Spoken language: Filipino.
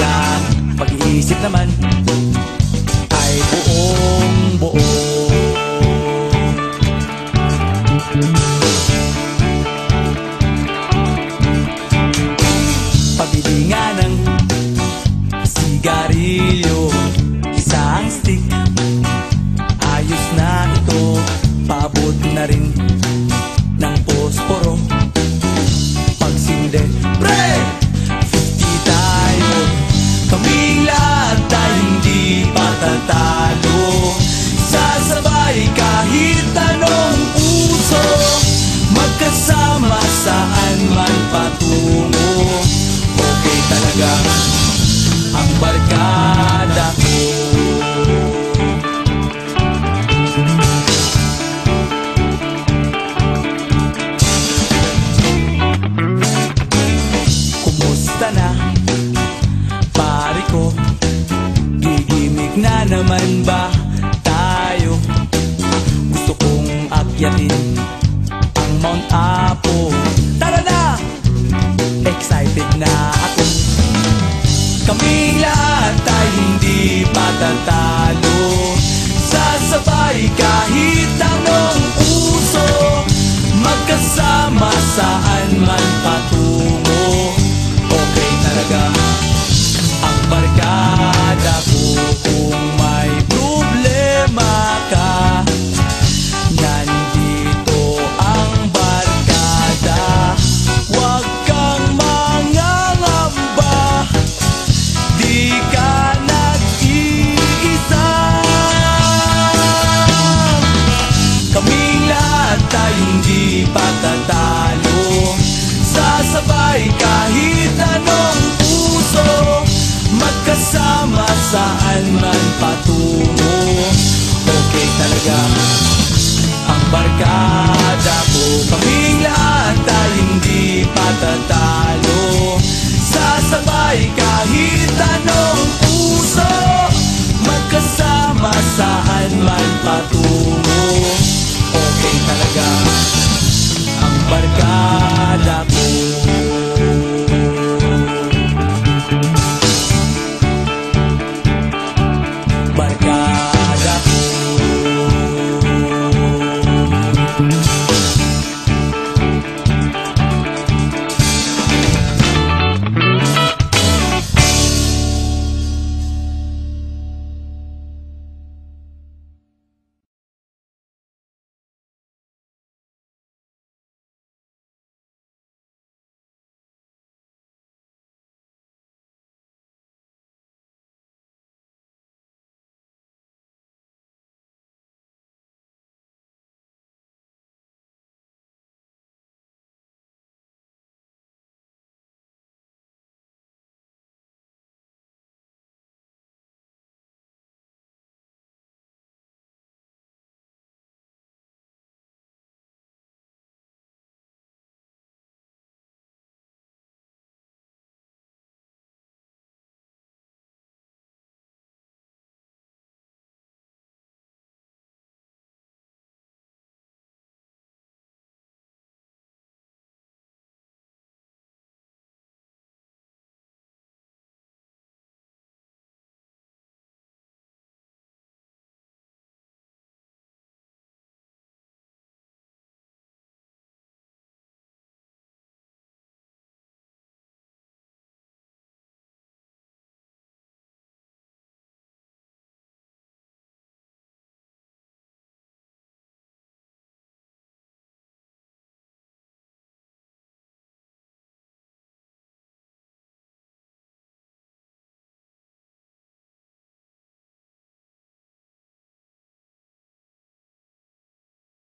lang. Pag-iisip naman naman ba tayo? Gusto kong akyatin ang Mount Apo Tara na! Excited na ako Kaming lahat ay hindi patatalo Sasabay kahit anong uso Magkasama saan man patungo Lahat ay hindi patatalo Sasabay kahit anong puso Magkasama saan man patungo. Okay talaga ang barkada ko. Kaming lahat ay hindi patatalo